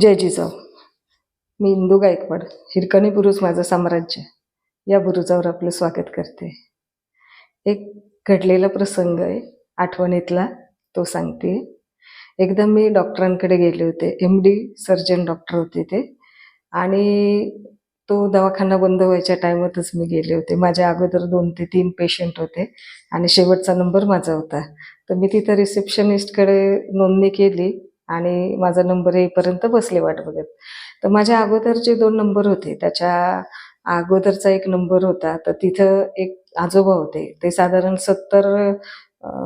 जय जिजाऊ मी इंदू गायकवाड हिरकणी बुरुज माझं साम्राज्य. या बुरुजावर आपलं स्वागत करते. एक घडलेला प्रसंग आहे आठवणीतला तो सांगते. एकदा मी डॉक्टरांकडे गेले होते एम डी सर्जन डॉक्टर होते ते. आणि तो दवाखाना बंद व्हायच्या टायमातच मी गेले होते. माझ्या अगोदर दोन ते तीन पेशंट होते आणि शेवटचा नंबर माझा होता. तर मी तिथं रिसेप्शनिस्टकडे नोंदणी केली. आणि माझा नंबर येईपर्यंत बसले वाट बघत. तर माझ्या अगोदरचे दोन नंबर होते त्याच्या अगोदरचा एक नंबर होता. तर तिथं एक आजोबा होते. ते साधारण सत्तर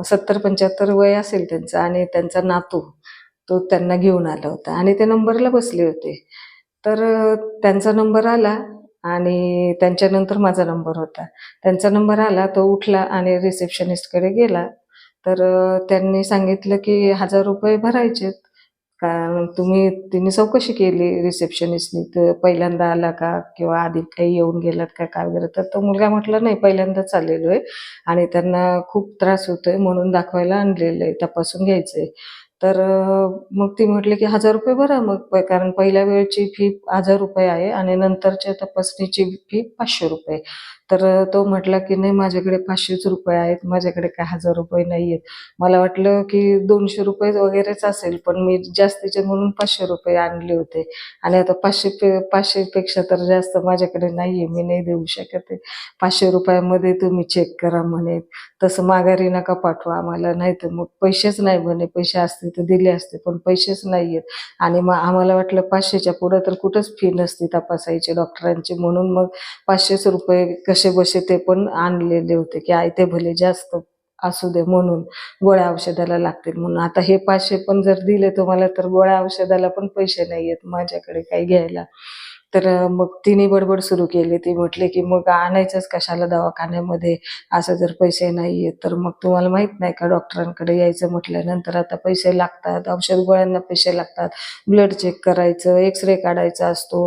सत्तर पंच्याहत्तर वय असेल त्यांचं आणि त्यांचा नातू तो त्यांना घेऊन आला होता. आणि ते नंबरला बसले होते. तर त्यांचा नंबर आला आणि त्यांच्यानंतर माझा नंबर होता. त्यांचा नंबर आला तो उठला आणि रिसेप्शनिस्टकडे गेला. तर त्यांनी सांगितलं की हजार रुपये भरायचेत. कारण तुम्ही तिने चौकशी केली रिसेप्शनिस्टनी तर पहिल्यांदा आला का किंवा आधी काही येऊन गेलात का काय वगैरे तर तो मुलगा म्हटला नाही पहिल्यांदाच आलेलो आहे. आणि त्यांना खूप त्रास होतोय म्हणून दाखवायला आणलेलं आहे तपासून घ्यायचंय. तर मग ती म्हटली की हजार रुपये भरा मग कारण पहिल्या वेळची फी हजार रुपये आहे आणि नंतरच्या तपासणीची फी पाचशे रुपये तर तो म्हटला की नाही माझ्याकडे पाचशेच रुपये आहेत माझ्याकडे काय हजार रुपये नाही आहेत मला वाटलं की दोनशे रुपये वगैरेच असेल पण मी जास्तीचे म्हणून पाचशे रुपये आणले होते. आणि आता पाचशे पे पाचशे पेक्षा तर जास्त माझ्याकडे नाहीये मी नाही देऊ शकत आहे. पाचशे रुपयामध्ये तुम्ही चेक करा म्हणे. तसं माघारी नका पाठवा आम्हाला नाही तर मग पैसेच नाही म्हणे. पैसे असते तर दिले असते पण पैसेच नाही आहेत आणि मग आम्हाला वाटलं पाचशेच्या पुढं तर कुठंच फी नसती तपासायची डॉक्टरांची म्हणून मग पाचशेच रुपये कसे बसे ते पण आणलेले होते की आयते भले जास्त असू दे म्हणून गोळ्या औषधाला लागतील म्हणून. आता हे पाचशे पण जर दिले तुम्हाला तर गोळ्या औषधाला पण पैसे नाही आहेत माझ्याकडे काही घ्यायला. तर मग तिने बडबड सुरू केली. ती म्हटले की मग आणायचंच कशाला दवाखान्यामध्ये? असं जर पैसे नाही आहेत तर मग तुम्हाला माहीत नाही का डॉक्टरांकडे यायचं म्हटल्यानंतर आता पैसे लागतात औषध गोळ्यांना पैसे लागतात. ब्लड चेक करायचं एक्सरे काढायचा असतो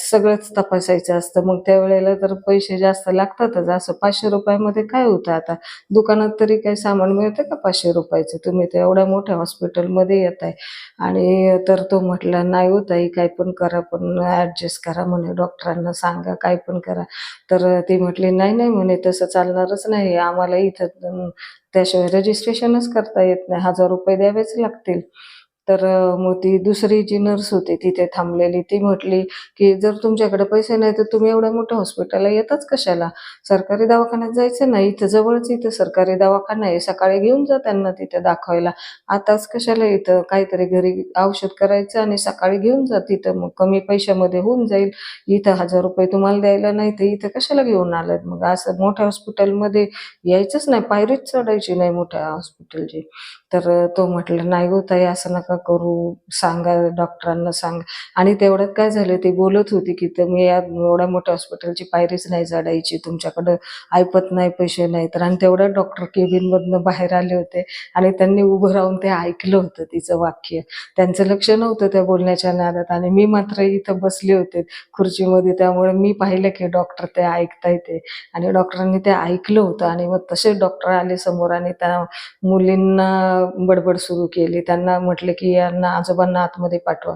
सगळंच तपासायचं असतं. मग त्यावेळेला तर पैसे जास्त लागतातच. असं पाचशे रुपयामध्ये काय होतं आता? दुकानात तरी काही सामान मिळतं का पाचशे रुपयाचं? तुम्ही तर एवढ्या मोठ्या हॉस्पिटलमध्ये येत आहे आणि तर तो म्हटला नाही होत आहे काय पण करा पण ॲडजस्ट करा म्हणे. डॉक्टरांना सांगा काय पण करा. तर ते म्हटले नाही नाही म्हणे तसं चालणारच नाही. आम्हाला इथं त्याशिवाय रजिस्ट्रेशनच करता येत नाही. हजार रुपये द्यावेच लागतील. तर मग ती दुसरी जी नर्स होती तिथे थांबलेली. ती म्हटली की जर तुमच्याकडे पैसे नाही तर तुम्ही एवढ्या मोठ्या हॉस्पिटलला येताच कशाला? सरकारी दवाखान्यात जायचं नाही इथं जवळच इथं सरकारी दवाखाना आहे. सकाळी घेऊन जा त्यांना तिथे दाखवायला. आताच कशाला इथं काहीतरी घरी औषध करायचं आणि सकाळी घेऊन जा तिथं. मग कमी पैशामध्ये होऊन जाईल. इथं हजार रुपये तुम्हाला द्यायला नाही तर इथं कशाला घेऊन आलात? मग असं मोठ्या हॉस्पिटलमध्ये यायचंच नाही. पायरीच चढायची नाही मोठ्या हॉस्पिटलची तर तो म्हटलं नाही हो ताई असं नका करू. सांगा डॉक्टरांना सांगा. आणि तेवढ्यात काय झालं ते बोलत होती की तुम्ही या एवढ्या मोठ्या हॉस्पिटलची पायरीच नाही चढायची तुमच्याकडं ऐपत नाही पैसे नाही. तर आणि तेवढ्या डॉक्टर केबिनमधनं बाहेर आले होते आणि त्यांनी उभं राहून ते ऐकलं होतं तिचं वाक्य. त्यांचं लक्ष नव्हतं त्या बोलण्याच्या नादात आणि मी मात्र इथं बसले होते खुर्चीमध्ये. त्यामुळे मी पाहिलं की डॉक्टर ते ऐकताय ते. आणि डॉक्टरांनी ते ऐकलं होतं आणि मग तसे डॉक्टर आले समोर आणि त्या मुलींना बडबड सुरू केली. त्यांना म्हटले की यांना आजोबांना आतमध्ये पाठवा.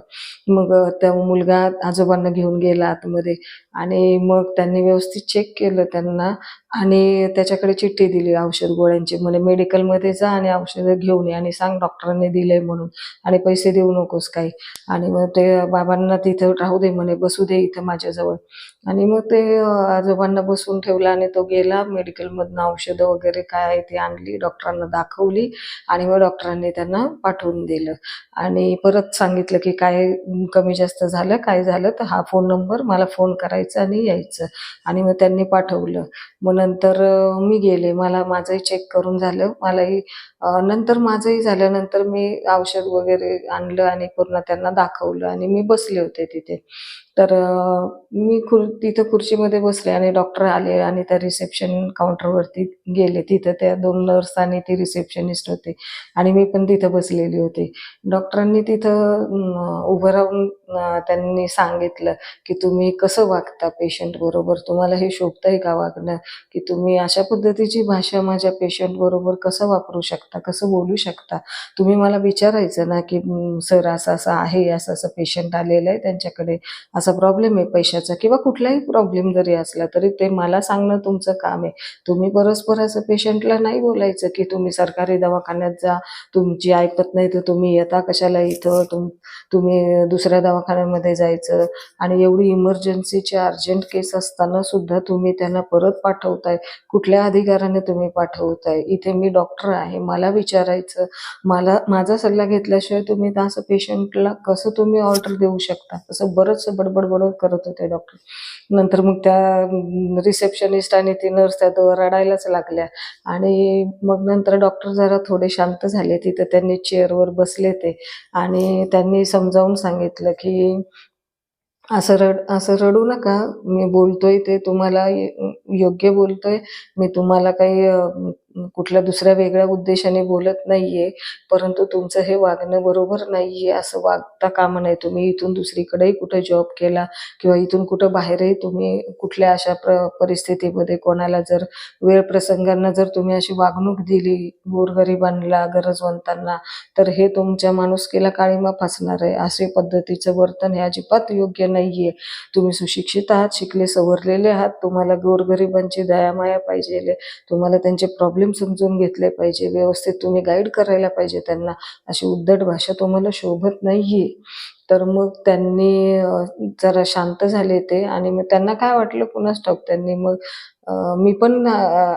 मग त्या मुलगा आजोबांना घेऊन गेला आतमध्ये आणि मग त्यांनी व्यवस्थित चेक केलं त्यांना. आणि त्याच्याकडे चिठ्ठी दिली औषध गोळ्यांची. म्हणजे मेडिकलमध्ये जा आणि औषधं घेऊन ये आणि सांग डॉक्टरांनी दिलंय म्हणून. आणि पैसे देऊ नकोस काही. आणि मग ते बाबांना तिथं राहू दे म्हणे बसू दे इथं माझ्याजवळ. आणि मग ते आजोबांना बसवून ठेवला आणि तो गेला. मेडिकलमधनं औषधं वगैरे काय आहे ती आणली डॉक्टरांना दाखवली आणि मग डॉक्टरांनी त्यांना पाठवून दिलं. आणि परत सांगितलं की काय कमी जास्त झालं काय झालं तर हा फोन नंबर मला फोन करायचा आणि यायचं. आणि मग त्यांनी पाठवलं. मग नंतर मी गेले. मला माझंही चेक करून झालं. मलाही नंतर माझंही झाल्यानंतर मी औषध वगैरे आणलं आणि पूर्ण त्यांना दाखवलं आणि मी बसले होते तिथे. तर मी खुर तिथं खुर्चीमध्ये बसले आणि डॉक्टर आले आणि त्या रिसेप्शन काउंटरवरती गेले. तिथं त्या दोन नर्स आणि ती रिसेप्शनिस्ट होते आणि मी पण तिथं बसलेली होती. डॉक्टरांनी तिथं उभं राहून त्यांनी सांगितलं की तुम्ही कसं वागता पेशंट बरोबर? तुम्हाला हे शोभतंय का वागणं? की तुम्ही अशा पद्धतीची भाषा माझ्या पेशंट बरोबर कसं वापरू शकता? कसं बोलू शकता? तुम्ही मला विचारायचं ना की सर असं असं आहे असं असं पेशंट आलेलं आहे त्यांच्याकडे. असं असा प्रॉब्लेम आहे पैशाचा किंवा कुठलाही प्रॉब्लेम जरी असला तरी ते मला सांगणं तुमचं काम आहे. तुम्ही परस्पर असं पेशंटला नाही बोलायचं की तुम्ही सरकारी दवाखान्यात जा तुमची ऐकत नाही तर तुम्ही येता कशाला इथं तुम तुम्ही दुसऱ्या दवाखान्यामध्ये जायचं आणि एवढी इमर्जन्सीची अर्जंट केस असताना सुद्धा तुम्ही त्यांना परत पाठवताय. कुठल्या अधिकाराने तुम्ही पाठवताय? इथे मी डॉक्टर आहे मला विचारायचं मला माझा सल्ला घेतल्याशिवाय तुम्ही असं पेशंटला कसं तुम्ही ऑर्डर देऊ शकता? असं बरंचसं बडबड बडबड करत होते डॉक्टर नंतर मग त्या रिसेप्शनिस्ट आणि ती नर्स त्या रडायलाच लागल्या. आणि मग नंतर डॉक्टर जरा थोडे शांत झाले. तिथं त्यांनी चेअरवर बसले ते. आणि त्यांनी समजावून सांगितलं की असं रड असं रडू नका. मी बोलतोय ते तुम्हाला योग्य बोलतोय. मी तुम्हाला काही कुठल्या दुसऱ्या वेगळ्या उद्देशाने बोलत नाहीये परंतु तुमचं हे वागणं बरोबर नाहीये असं वागता कामा नाही तुम्ही इथून दुसरीकडेही कुठे जॉब केला किंवा इथून कुठं बाहेरही तुम्ही कुठल्या अशा प्र परिस्थितीमध्ये कोणाला जर वेळ प्रसंगांना जर तुम्ही अशी वागणूक दिली गोरगरिबांना गरजवंतांना तर हे तुमच्या माणुसकीला काळीमा फासणार आहे. असे पद्धतीचं वर्तन हे अजिबात योग्य नाहीये. तुम्ही सुशिक्षित आहात शिकले सवरलेले आहात तुम्हाला गोरगरिबांची दयामाया पाहिजे तुम्हाला त्यांचे प्रॉब्लेम समजून घेतले पाहिजे व्यवस्थित तुम्ही गाईड करायला पाहिजे त्यांना अशी उद्धट भाषा तुम्हाला शोभत नाहीये. तर मग त्यांनी जरा शांत झाले ते आणि मग त्यांना काय वाटलं पुन्हा स्टॉप त्यांनी. मग मी पण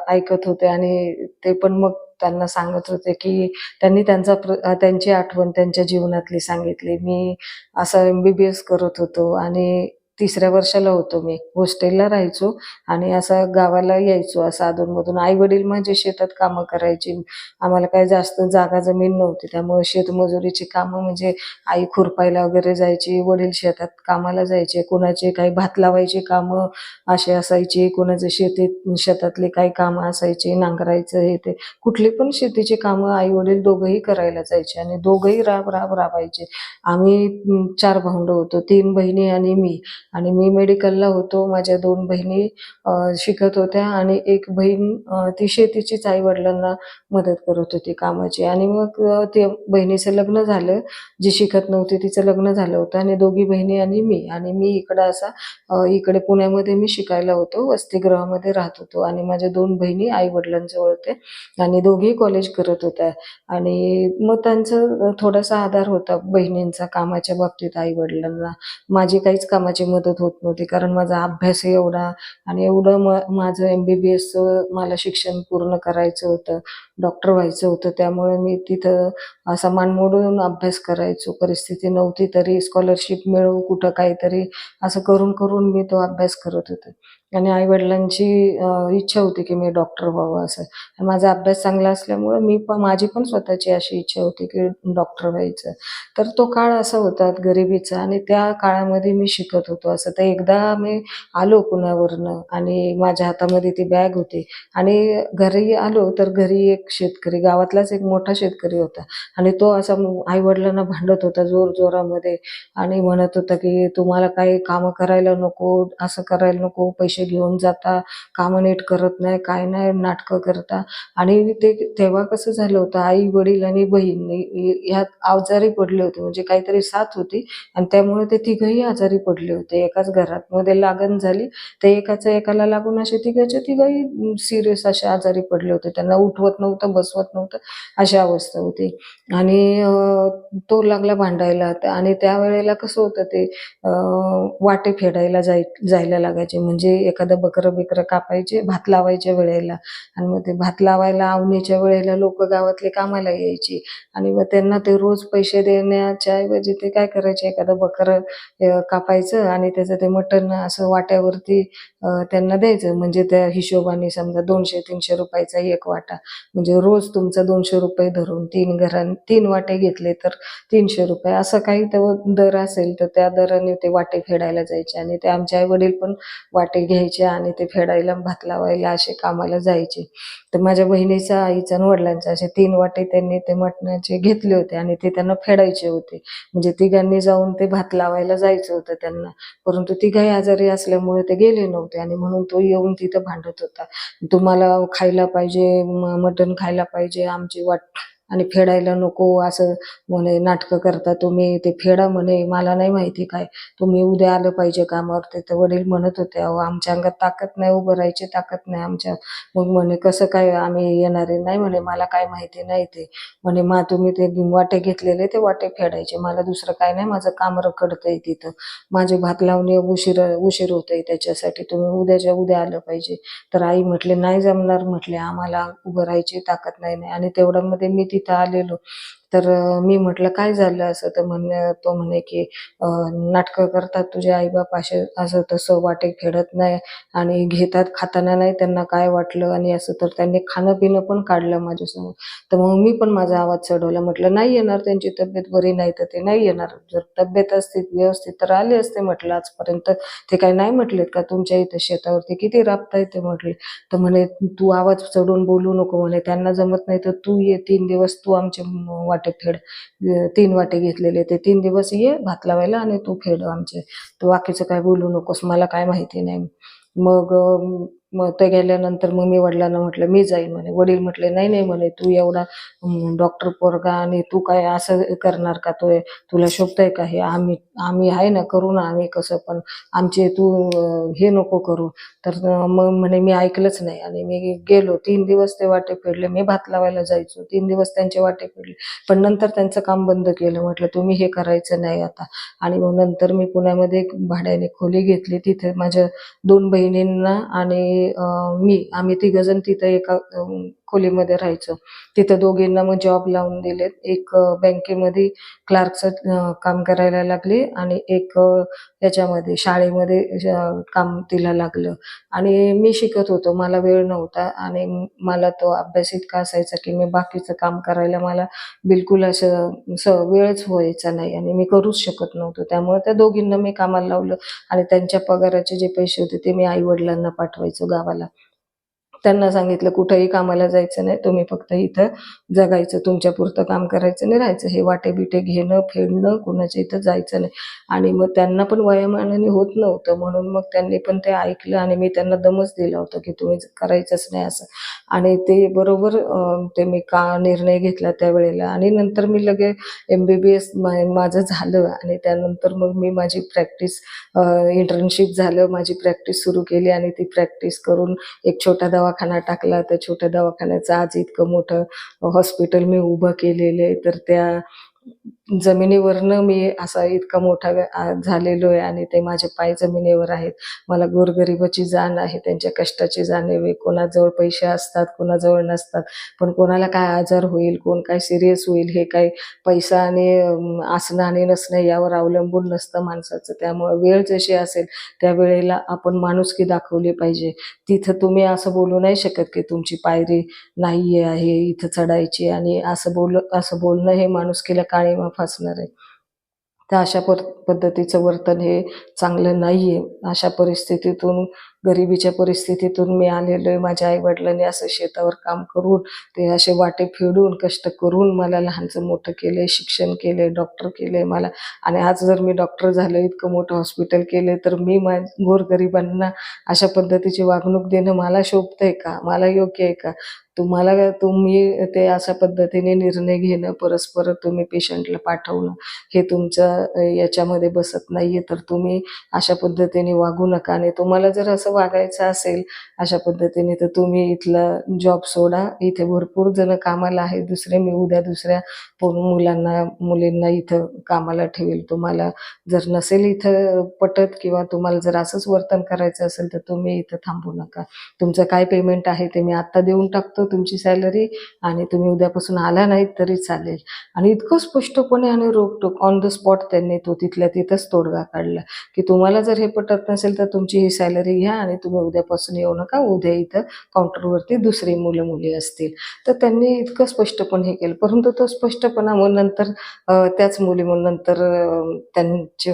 ऐकत होते आणि ते पण मग त्यांना सांगत होते की त्यांनी त्यांचा प्र- त्यांची आठवण त्यांच्या जीवनातली सांगितली. मी असं एम बी बी एस करत होतो आणि तिसऱ्या वर्षाला होतो मी. हॉस्टेलला राहायचो आणि असा गावाला यायचो. असं अधूनमधून आई वडील म्हणजे शेतात कामं करायची. आम्हाला काही जास्त जागा जमीन नव्हती. त्यामुळे शेतमजुरीची कामं म्हणजे आई खुरपायला वगैरे जायची वडील शेतात कामाला जायचे कोणाचे काही भात लावायची कामं असे असायची कोणाचे शेतीत शेतातले काही कामं असायची नांगरायचं हे ते. कुठली पण शेतीची कामं आई वडील दोघंही करायला जायचे आणि दोघंही राब राब राबायचे. आम्ही चार भावंड होतो. तीन बहिणी आणि मी. आणि मी मेडिकलला होतो. माझ्या दोन बहिणी शिकत होत्या आणि एक बहीण ती शेतीचीच आई वडिलांना मदत करत होती कामाची. आणि मग ते बहिणीचं लग्न झालं. जी शिकत नव्हती तिचं लग्न झालं होतं आणि दोघी बहिणी आणि मी. आणि मी इकडं असा इकडे पुण्यामध्ये मी शिकायला होतो. वसतिगृहामध्ये राहत होतो. आणि माझ्या दोन बहिणी आई वडिलांजवळ होते आणि दोघी कॉलेज करत होत्या. आणि मग त्यांचं थोडासा आधार होता बहिणींचा कामाच्या बाबतीत आई वडिलांना. माझी काहीच कामाची मदत होत नव्हती. कारण माझा अभ्यास एवढा आणि एवढं म माझं एम बी बी एसचं मला शिक्षण पूर्ण करायचं होतं. डॉक्टर व्हायचं होतं. त्यामुळे मी तिथं असा मान मोडून अभ्यास करायचो. परिस्थिती नव्हती तरी स्कॉलरशिप मिळवू कुठं काहीतरी असं करून करून मी तो अभ्यास करत होते. आणि आईवडिलांची इच्छा होती की मी डॉक्टर व्हावं असं. माझा अभ्यास चांगला असल्यामुळे मी पण माझी पण स्वतःची अशी इच्छा होती की डॉक्टर व्हायचं. तर तो काळ असा होता गरिबीचा आणि त्या काळामध्ये मी शिकत होतो असं. तर एकदा मी आलो पुण्यावरनं आणि माझ्या हातामध्ये ती बॅग होती आणि घरी आलो तर घरी एक शेतकरी गावातलाच एक मोठा शेतकरी होता आणि तो असा आईवडिलांना भांडत होता जोर जोरामध्ये आणि म्हणत होता की तुम्हाला काही कामं करायला नको असं करायला नको पैसे घेऊन जाता कामं नीट करत नाही काय नाही नाटकं करता. आणि ते तेव्हा कसं झालं होतं आई वडील आणि बहीण ह्यात आजारी पडले होते. म्हणजे काहीतरी साथ होती आणि त्यामुळे ते तिघही आजारी पडले होते. एकाच घरात मध्ये लागण झाली. ते एकाचं एकाला लागून असे तिघाच्या तिघही सिरियस असे आजारी पडले होते. त्यांना उठवत नव्हतं बसवत नव्हतं अशी अवस्था होती. आणि तो लागला भांडायला. आणि त्यावेळेला कसं होतं ते वाटे फेडायला जाय जायला लागायचे. म्हणजे एखादं बकरं बिकरं कापायचे भात लावायच्या वेळेला. आणि मग ते भात लावायला आवणीच्या वेळेला लोक गावातले कामाला यायची. आणि मग त्यांना ते रोज पैसे देण्याच्या ऐवजी ते काय करायचे? एखादं बकरं कापायचं आणि त्याचं ते मटण असं वाट्यावरती त्यांना द्यायचं. म्हणजे त्या हिशोबाने समजा दोनशे तीनशे रुपयाचा एक वाटा. म्हणजे रोज तुमचा दोनशे रुपये धरून तीन घरां तीन वाटे घेतले तर तीनशे रुपये. असं काही दर असेल तर त्या दराने ते वाटे फेडायला जायचे. आणि ते आमचे आई वडील पण वाटे घ्यायचे आणि ते फेडायला भात लावायला असे कामाला जायचे. तर माझ्या बहिणीच्या आईच्या आणि वडिलांचा असे तीन वाटे त्यांनी ते मटणाचे घेतले होते आणि ते त्यांना फेडायचे होते. म्हणजे तिघांनी जाऊन ते भात लावायला जायचं होतं त्यांना. परंतु तिघाही आजारी असल्यामुळे ते गेले नव्हते आणि म्हणून तो येऊन तिथं भांडत होता. तुम्हाला खायला पाहिजे मटण खायला पाहिजे आमची वाट आणि फेडायला नको असं म्हणे नाटकं करता तुम्ही ते फेडा म्हणे मला नाही माहिती काय. तुम्ही उद्या आलं पाहिजे कामावर. तर वडील म्हणत होते अहो आमच्या अंगात ताकद नाही उभं राहायची ताकद नाही आमच्या. मग म्हणे कसं काय आम्ही येणारे नाही म्हणे मला काय माहिती नाही ते. म्हणे मा तुम्ही ते वाटे घेतलेले ते वाटे फेडायचे. मला दुसरं काय नाही माझं काम रखडतंय तिथं. माझे भात लावणे उशीर उशीर होतंय त्याच्यासाठी. तुम्ही उद्याच्या उद्या आलं पाहिजे. तर आई म्हटले नाही जमणार म्हटले आम्हाला उभं राहायची ताकद नाही नाही. आणि तेवढ्यामध्ये मी आलेलो तर मी म्हटलं काय झालं असं? तर म्हणे तो म्हणे की नाटकं करतात तुझे आईबाप असे असं तसं वाटे खेळत नाही आणि घेतात खाताना नाही त्यांना काय वाटलं आणि असं. तर त्यांनी खाणं पिणं पण काढलं माझ्यासमोर. तर मग मी पण माझा आवाज चढवला म्हटलं नाही येणार त्यांची तब्येत बरी नाही तर ते नाही येणार. जर तब्येत असते व्यवस्थित तर आले असते म्हटलं आजपर्यंत. ते काय नाही म्हटलेत का? तुमच्या इथं शेतावरती किती राबताय? ते म्हटले. तर म्हणे तू आवाज चढून बोलू नको म्हणे त्यांना जमत नाही तर तू ये तीन दिवस तू आमचे वाटे फेड तीन वाटे घेतलेले ते तीन दिवस ये भात लावायला आणि तू फेड आमचे तू बाकीचं काय बोलू नकोस मला काय माहिती नाही. मग मग ते गेल्यानंतर मग मी वडिलांना म्हटलं मी जाईन म्हणे. वडील म्हटले नाही नाही म्हणे तू एवढा डॉक्टर पोरगा आणि तू काय असं करणार का? तो तुला शोभतंय का? हे आम्ही आम्ही आहे ना करू ना आम्ही कसं पण आमचे तू हे नको करू. तर मग म्हणे मी ऐकलंच नाही. आणि मी गेलो. तीन दिवस ते वाटे फेडले. मी भात लावायला जायचो. तीन दिवस त्यांचे वाटे फेडले. पण नंतर त्यांचं काम बंद केलं. म्हटलं तुम्ही हे करायचं नाही आता. आणि मग नंतर मी पुण्यामध्ये भाड्याने खोली घेतली. तिथे माझ्या दोन बहिणींना आणि मी आम्ही तिघजण तिथं एका खोलीमध्ये राहायचो. तिथं दोघींना मग जॉब लावून दिलेत. एक बँकेमध्ये क्लार्कचं काम करायला लागले आणि एक याच्यामध्ये शाळेमध्ये काम तिला लागलं. आणि मी शिकत होतो. मला वेळ नव्हता आणि मला तो अभ्यास इतका असायचा की मी बाकीचं काम करायला मला बिलकुल असं स वेळच व्हायचा नाही आणि मी करूच शकत नव्हतो. त्यामुळे त्या दोघींना मी कामाला लावलं आणि त्यांच्या पगाराचे जे पैसे होते ते मी आई वडिलांना पाठवायचो. गावाला त्यांना सांगितलं कुठंही कामाला जायचं नाही तुम्ही फक्त इथं जगायचं तुमच्या पुरतं काम करायचं नाही राहायचं. हे वाटे बिटे घेणं फेडणं कुणाच्या इथं जायचं नाही. आणि मग त्यांना पण वयामानाने होत नव्हतं. म्हणून मग त्यांनी पण ते ऐकलं आणि मी त्यांना दमच दिला होता की तुम्ही करायचंच नाही असं. आणि ते बरोबर ते मी का निर्णय घेतला त्यावेळेला. आणि नंतर मी लगे एम बी बी एस माझं झालं. आणि त्यानंतर मग मी माझी प्रॅक्टिस इंटर्नशिप झालं. माझी प्रॅक्टिस सुरू केली आणि ती प्रॅक्टिस करून एक छोटा दवा दवाखाना टाकला. तर छोट्या दवाखान्याचं आज इतकं मोठं हॉस्पिटल मी उभं केलेलं आहे. तर त्या जमिनीवरनं मी असा इतका मोठा झालेलो आहे आणि ते माझे पाय जमिनीवर आहेत. मला गोरगरिबाची जाण आहे त्यांच्या कष्टाची जाणीव आहे. कोणाजवळ पैसे असतात कोणाजवळ नसतात. पण कोणाला काय आजार होईल कोण काय सिरियस होईल हे काय पैसा आणि आसनं असणं आणि नसणं यावर अवलंबून नसतं माणसाचं. त्यामुळे वेळ जशी असेल त्या वेळेला आपण माणुसकी दाखवली पाहिजे. तिथं तुम्ही असं बोलू नाही शकत की तुमची पायरी नाही आहे इथं चढायची. आणि असं बोल असं बोलणं हे माणुसकीला काळीमा फासणार आहे. तर अशा पर पद्धतीचं वर्तन हे चांगलं नाही आहे अशा परिस्थितीतून गरिबीच्या परिस्थितीतून मी आलेलो आहे. माझ्या आईवडिलांनी असं शेतावर काम करून ते असे वाटे फेडून कष्ट करून मला लहानचं मोठं केलंय शिक्षण केलंय डॉक्टर केले मला. आणि आज जर मी डॉक्टर झालं इतकं मोठं हॉस्पिटल केलं तर मी मा गोरगरिबांना अशा पद्धतीची वागणूक देणं मला शोभतंय का? मला योग्य आहे का? तुम्हाला तुम्ही ते अशा पद्धतीने निर्णय घेणं परस्पर तुम्ही पेशंटला पाठवणं हे तुमचं याच्यामध्ये बसत नाहीये तर तुम्ही अशा पद्धतीने वागू नका. आणि तुम्हाला जर असं वागायचं असेल अशा पद्धतीने तर तुम्ही इथला जॉब सोडा. इथे भरपूर जण कामाला आहे दुसरे मी उद्या दुसऱ्या मुलांना मुलींना इथं कामाला ठेवेल. तुम्हाला जर नसेल इथं पटत किंवा तुम्हाला जर असंच वर्तन करायचं असेल तर तुम्ही इथं थांबू नका. तुमचं काय पेमेंट आहे ते मी आत्ता देऊन टाकतो तुमची सॅलरी आणि तुम्ही उद्यापासून आला नाहीत तरी चालेल. आणि इतकं स्पष्टपणे आणि रोकटोक ऑन द स्पॉट त्यांनी तो तिथल्या तिथंच तोडगा काढला. की तुम्हाला जर हे पटत नसेल तर तुमची ही सॅलरी घ्या. आणि तुम्ही उद्यापासून येऊ नका. उद्या इथं काउंटरवरती दुसरी मुलं मुली असतील. तर त्यांनी इतकं स्पष्टपण हे केलं. परंतु तो स्पष्टपणा मग नंतर त्याच मुली मग नंतर त्यांचे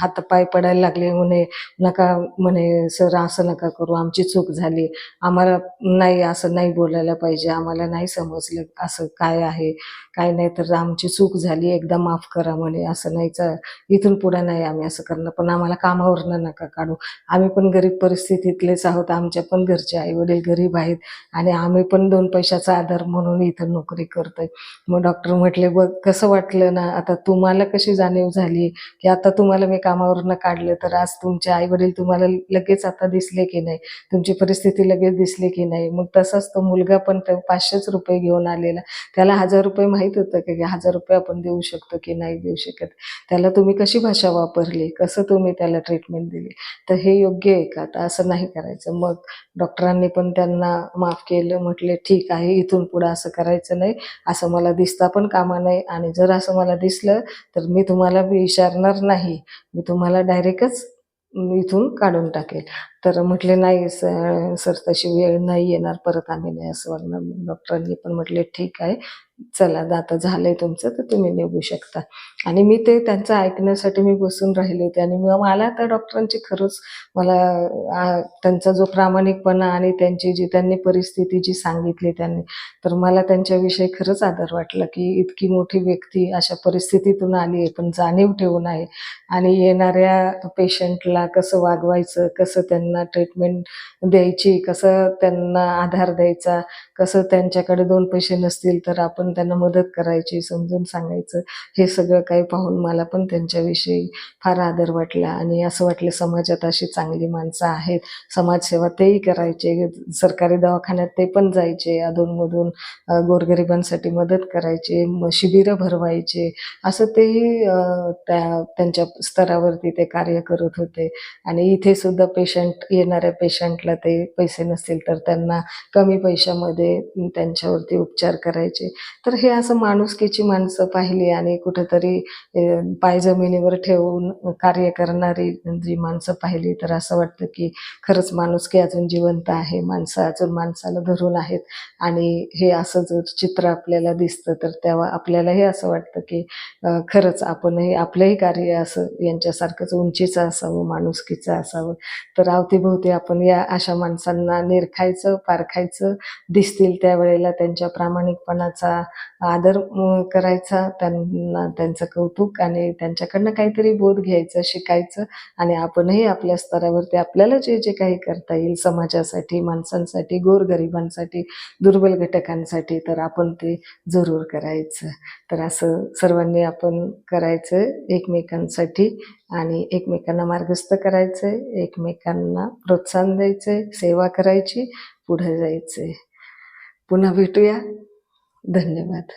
हातपाय पडायला लागले. म्हणे नका म्हणे सर असं नका करू. आमची चूक झाली. आम्हाला नाही असं नाही बोलायला पाहिजे. आम्हाला नाही समजलं असं काय आहे. काय नाही तर आमची चूक झाली. एकदा माफ करा म्हणे. असं नाही इथून पुढे नाही आम्ही असं करणार. पण आम्हाला कामावरनं नका काढू. आम्ही पण गरीब परिस्थितीतलेच आहोत. आमच्या पण घरचे आई वडील गरीब आहेत आणि आम्ही पण दोन पैशाचा आधार म्हणून इथं नोकरी करतोय. मग डॉक्टर म्हटले बघ कसं वाटलं ना आता तुम्हाला कशी जाणीव झाली? की आता तुम्हाला मी कामावरनं काढलं तर आज तुमचे आई वडील तुम्हाला लगेच आता दिसले की नाही? तुमची परिस्थिती लगेच दिसली की नाही? मग तसाच तो मुलगा पण पाचशेच रुपये घेऊन आलेला. त्याला हजार रुपये माहीत होतं की हजार रुपये आपण देऊ शकतो की नाही देऊ शकत. त्याला तुम्ही कशी भाषा वापरली? कसं तुम्ही त्याला ट्रीटमेंट दिली? तर हे योग्य आहे का? आता असं नाही करायचं. मग डॉक्टरांनी पण त्यांना माफ केलं म्हटले ठीक आहे इथून पुढं असं करायचं नाही. असं मला दिसता पण कामा नाही. आणि जर असं मला दिसलं तर मी तुम्हाला विचारणार नाही. मी तुम्हाला डायरेक्टच इथून काढून टाकेल. तर म्हटले नाही सर सर तशी वेळ नाही येणार. परत आम्ही नाही असं वागणार डॉक्टरांनी पण म्हटले ठीक आहे. चला आता झालंय तुमचं तर तुम्ही निघू शकता. आणि मी ते त्यांचं ऐकण्यासाठी मी बसून राहिले होते. आणि मग मला त्या डॉक्टरांची खरंच मला त्यांचा जो प्रामाणिकपणा आणि त्यांची जी त्यांनी परिस्थिती जी सांगितली त्यांनी तर मला त्यांच्याविषयी खरंच आदर वाटला की इतकी मोठी व्यक्ती अशा परिस्थितीतून आली आहे पण जाणीव ठेवून आहे. आणि येणाऱ्या पेशंटला कसं वागवायचं कसं त्यांना ट्रीटमेंट द्यायची कसं त्यांना आधार द्यायचा कसं त्यांच्याकडे दोन पैसे नसतील तर आपण त्यांना मदत करायची समजून सांगायचं हे सगळं काही पाहून मला पण त्यांच्याविषयी फार आदर वाटला. आणि असं वाटलं समाजात अशी चांगली माणसं आहेत समाजसेवा तेही करायचे सरकारी दवाखान्यात ते पण जायचे अधूनमधून गोरगरिबांसाठी मदत करायचे शिबिरं भरवायचे असं तेही त्या त्यांच्या स्तरावरती ते कार्य करत होते. आणि इथे सुद्धा पेशंट येणाऱ्या पेशंटला ते पैसे नसतील तर त्यांना कमी पैशामध्ये त्यांच्यावरती उपचार करायचे. तर हे असं माणुसकीची माणसं पाहिली आणि कुठेतरी पाय जमिनीवर ठेवून कार्य करणारी जी माणसं पाहिली तर असं वाटतं की खरंच माणुसकी अजून जिवंत आहे माणसं अजून माणसाला धरून आहेत. आणि हे असं जर चित्र आपल्याला दिसतं तर तेव्हा आपल्यालाही असं वाटतं की खरंच आपणही आपलंही कार्य असं यांच्यासारखंच उंचीचं असावं माणुसकीचं असावं. तर अवतीभोवती आपण या अशा माणसांना निरखायचं पारखायचं दिसतील त्यावेळेला त्यांच्या प्रामाणिकपणाचा आदर करायचा त्यांना त्यांचं कौतुक आणि त्यांच्याकडनं काहीतरी बोध घ्यायचं शिकायचं आणि आपणही आपल्या स्तरावरती आपल्याला जे जे काही करता येईल समाजासाठी माणसांसाठी गोरगरिबांसाठी दुर्बल घटकांसाठी तर आपण ते जरूर करायचं. तर असं सर्वांनी आपण करायचं एकमेकांसाठी आणि एकमेकांना मार्गस्थ करायचं एकमेकांना प्रोत्साहन द्यायचं सेवा करायची पुढे जायचं पुन्हा भेटूया. धन्यवाद.